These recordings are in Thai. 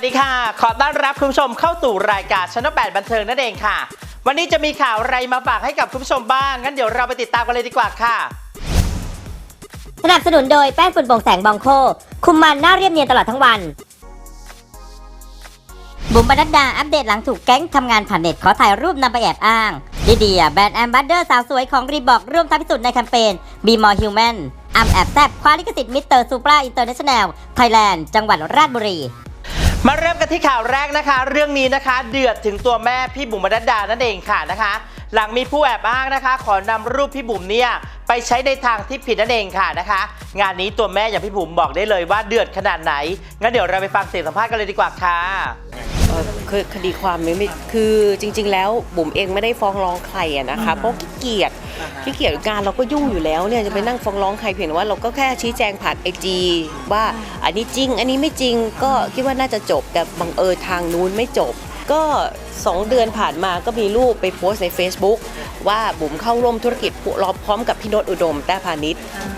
วัสดีค่ะ ขอต้อนรับคุณผู้ชมเข้าสู่รายการชั้นแปดบันเทิงนั่นเองค่ะ วันนี้จะมีข่าวอะไรมาฝากให้กับคุณผู้ชมบ้าง งั้นเดี๋ยวเราไปติดตามกันเลยดีกว่าค่ะ สนับสนุนโดยแป้งฝุ่นโปร่งแสงบองโค คุมมันหน้าเรียบเนียนตลอดทั้งวัน บุ๋มบรรดาอัปเดตหลังถูกแก๊งทำงานผ่านเน็ตขอถ่ายรูปนำไปแอบอ้างลิเดียแบรนด์แอมบัสเดอร์สาวสวยของรีบอกร่วมท้าพิสูจน์ในแคมเปญ Be More Human อัมแอบแซบคว้าลิขสิทธิ์มิสเตอร์ซูปราอินเตอร์เนชั่นแนลไทยแลนด์จังหวัดราชบุรี มาเริ่มกันที่ข่าวแรกนะคะ เรื่องนี้นะคะ เดือดถึงตัวแม่พี่บุ๋มบรรดานั่นเองค่ะนะคะ หลังมีผู้แอบอ้างนะคะ ขอนำรูปพี่บุ๋มเนี่ยไปใช้ในทางที่ผิดนั่นเองค่ะนะคะ งานนี้ตัวแม่อย่างพี่บุ๋มบอกได้เลยว่าเดือดขนาดไหนงั้นเดี๋ยวเราไปฟังเสียงสัมภาษณ์กันเลยดีกว่าค่ะ คือคดีความไม่ไม่คือจริง ๆ แล้วบุ๋มเองไม่ได้ฟ้องร้องใครอะนะคะเพราะขี้เกียจขี้เกียจงานเราก็ยุ่งอยู่แล้วเนี่ยจะไปนั่งฟ้องร้องใครเพียงแต่ว่าเราก็แค่ชี้แจงผ่านไอจีว่าอันนี้จริง อันนี้ไม่จริงก็คิดว่าน่าจะจบแต่บังเอิญทางนู้นไม่จบ ก็ 2 เดือนผ่านมาก็มีรูปไปโพสต์ใน Facebook ว่าบุ๋มเข้าร่วมธุรกิจรอบพร้อมกับพี่โนตอุดมแต้พาณิชย์อ่า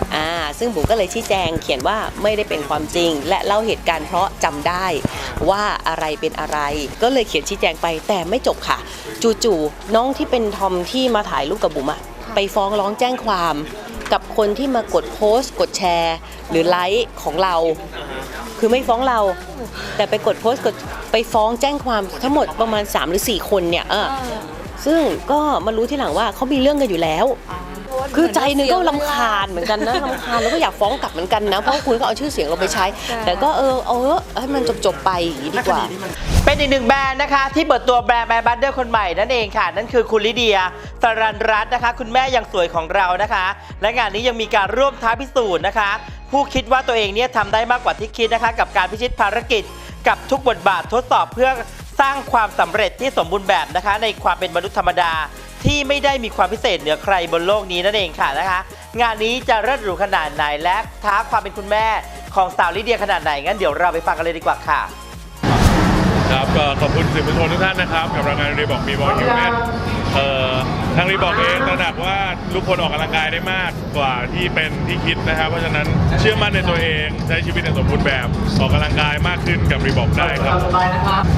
ซึ่งบุ๋มก็เลยชี้แจงเขียนว่าไม่ได้เป็นความจริง และเล่าเหตุการณ์เพราะจำได้ว่าอะไรเป็นอะไร ก็เลยเขียนชี้แจงไปแต่ไม่จบค่ะ จู่ๆน้องที่เป็นทอมที่มาถ่ายรูปกับบุ๋มอะไปฟ้องร้องแจ้งความกับคนที่มากดโพสต์ กดแชร์ หรือไลค์ของเรา คือไม่ฟ้องเรา แต่ไปกดโพสต์กดไปฟ้องแจ้งความทั้งหมดประมาณ 3 หรือ 4 คนเนี่ยเออซึ่งก็มารู้ที่หลังว่าเขามีเรื่องกันอยู่แล้ว คือใจหนึงก็ลำคาญเหมือนกันนะลำคาญแล้วก็อยากฟ้องกลับเหมือนกันนะ เพราะคุณก็เอาชื่อเสียงเราไปใช้ แต่ก็เออเอาเถอะให้มันจบๆไปอย่างนี้ดีกว่า เป็นอีกหนึ่งแบรนด์นะคะ ที่เปิดตัวแบรนด์แบรนด์บัตเดอร์คนใหม่นั่นเองค่ะ นั่นคือคุณลิเดียสรันรัตน์นะคะ คุณแม่ยังสวยของเรานะคะ และงานนี้ยังมีการร่วมท้าพิสูจน์นะคะ ผู้คิดว่าตัวเองเนี่ยทำได้มากกว่าที่คิดนะคะ กับการพิชิตภารกิจ กับทุกบทบาททดสอบเพื่อสร้างความสำเร็จที่สมบูรณ์แบบนะคะ ในความเป็นมนุษย์ธรรมดา ที่ไม่ได้มีความพิเศษเหนือใครบนโลกนี้นั่นเองค่ะนะคะ งานนี้จะเลิศหรูขนาดไหนและท้าความเป็นคุณแม่ของสาวลิเดียขนาดไหนงั้นเดี๋ยวเราไปฟังกันเลยดีกว่าค่ะ ครับก็ขอบคุณสื่อมวลชนทุกท่านนะครับ กับรายงานรีบอกมีบอลฮิวแมนเอ่อทางรีบอกเองตระหนักว่าทุกคนออกกำลังกายได้มากกว่าที่เป็นที่คิดนะครับ เพราะฉะนั้นเชื่อมั่นในตัวเองใช้ชีวิตอย่างสมบูรณ์แบบออกกำลังกายมากขึ้นกับรีบอกได้ครับ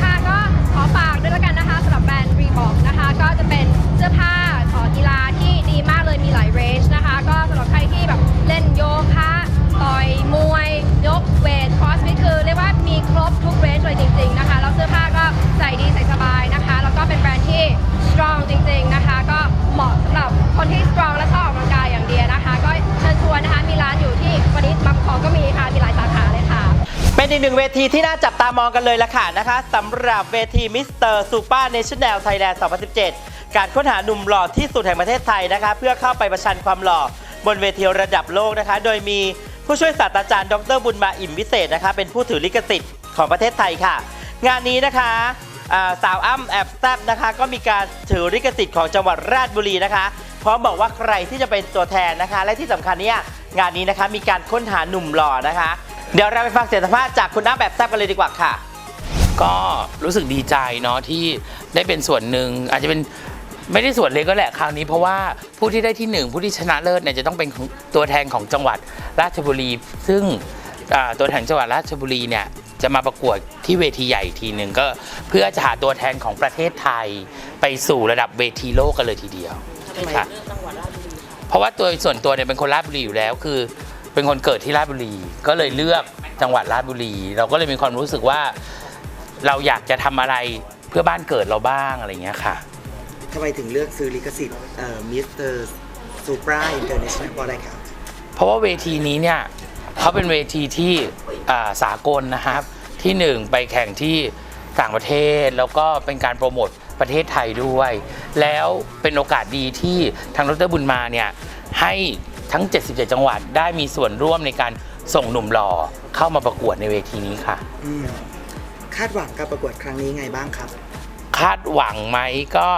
ค่ะก็ขอฝากด้วยแล้วกันนะคะสำหรับแบรนด์ Reebok นะคะ ก็จะเป็นเสื้อผ้าขอกีฬาที่ดีมากเลยมีหลายเรนจ์นะคะ ก็สำหรับใครที่แบบเล่นโยคะต่อยมวย ยกเวทคอสฟิตคือเรียกว่ามีครบทุกเรนจ์เลยจริง ๆนะคะ แล้วเสื้อผ้าก็ใส่ดีใส่สบายนะคะ แล้วก็เป็นแบรนด์ที่ strong จริง ๆนะคะ ก็เหมาะสำหรับคนที่ strong และชอบออกกำลังกายอย่างเดียวนะคะ ก็เชิญชวนนะคะมีร้านอยู่ที่วันนี้บางคองก็มีค่ะมีหลายสาขาเลยค่ะ เป็นอีกหนึ่งเวทีที่น่าจับตามองกันเลยละค่ะนะคะสำหรับเวทีมิสเตอร์ซูเปอร์เนชั่นแนลไทยแลนด์2017 การค้นหาหนุ่มหล่อที่สุดแห่งประเทศไทยนะคะ เพื่อเข้าไปประชันความหล่อบนเวทีระดับโลกนะคะ โดยมีผู้ช่วยศาสตราจารย์ดรบุญมาอิ่มวิเศษนะคะ เป็นผู้ถือลิขสิทธิ์ของประเทศไทยค่ะ งานนี้นะคะสาวอ้ำแอบแซบนะคะ ก็มีการถือลิขสิทธิ์ของจังหวัดราชบุรีนะคะพร้อมบอกว่าใครที่จะเป็นตัวแทนนะคะ และที่สำคัญเนี่ยงานนี้นะคะมีการค้นหาหนุ่มหล่อนะคะ เดี๋ยวเราไปฟังเสียงสัมภาษณ์จากคุณอ้ำแบบแซบกันเลยดีกว่าค่ะ ก็รู้สึกดีใจเนาะที่ได้เป็นส่วนหนึ่งอาจจะเป็น ไม่ได้ส่วนเล็กก็แหละคราวนี้เพราะว่าผู้ที่ได้ที่หนึ่งผู้ที่ชนะเลิศเนี่ยจะต้องเป็นของตัวแทนของจังหวัดราชบุรี ซึ่งอ่าตัวแทนจังหวัดราชบุรีเนี่ยจะมาประกวดที่เวทีใหญ่อีกทีหนึ่งก็เพื่อจะหาตัวแทนของประเทศไทยไปสู่ระดับเวทีโลกกันเลยทีเดียวค่ะเพราะว่าตัวส่วนตัวเนี่ยเป็นคนราชบุรีอยู่แล้วคือ เป็นคนเกิดที่ราชบุรี ก็เลยเลือกจังหวัดราชบุรี เราก็เลยมีความรู้สึกว่า เราอยากจะทำอะไรเพื่อบ้านเกิดเราบ้างอะไรอย่างเงี้ยค่ะ ทำไมถึงเลือกซื้อลิขสิทธิ์มิสเตอร์ซูปราอินเตอร์เนชั่นแนลเพราะอะไรครับ เพราะว่าเวทีนี้เนี่ยเขาเป็นเวทีที่อ่าสากลนะครับ ที่หนึ่งไปแข่งที่ต่างประเทศแล้วก็เป็นการโปรโมทประเทศไทยด้วย แล้วเป็นโอกาสดีที่ทางดรบุญมาเนี่ยให้ทั้ง 77 จังหวัดได้มีส่วนร่วมในการส่งหนุ่มหล่อเข้ามาประกวดในเวทีนี้ค่ะอืมคาดหวังการประกวดครั้งนี้ไงบ้างครับ คาดหวังไหมก็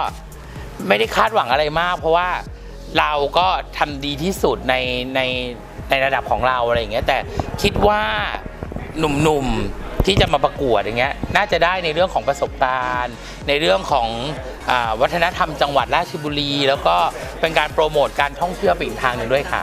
ไม่ได้คาดหวังอะไรมาก เพราะว่าเราก็ทำดีที่สุดในในในระดับของเราอะไรอย่างเงี้ยแต่คิดว่าหนุ่มๆที่จะมาประกวดอย่างเงี้ยน่าจะได้ในเรื่องของประสบการณ์ ในเรื่องของอวัฒนธรรมจังหวัดราชบุรี แล้วก็เป็นการโปรโมทการท่องเที่ยวไปอีกทางหนึ่งด้วยค่ะ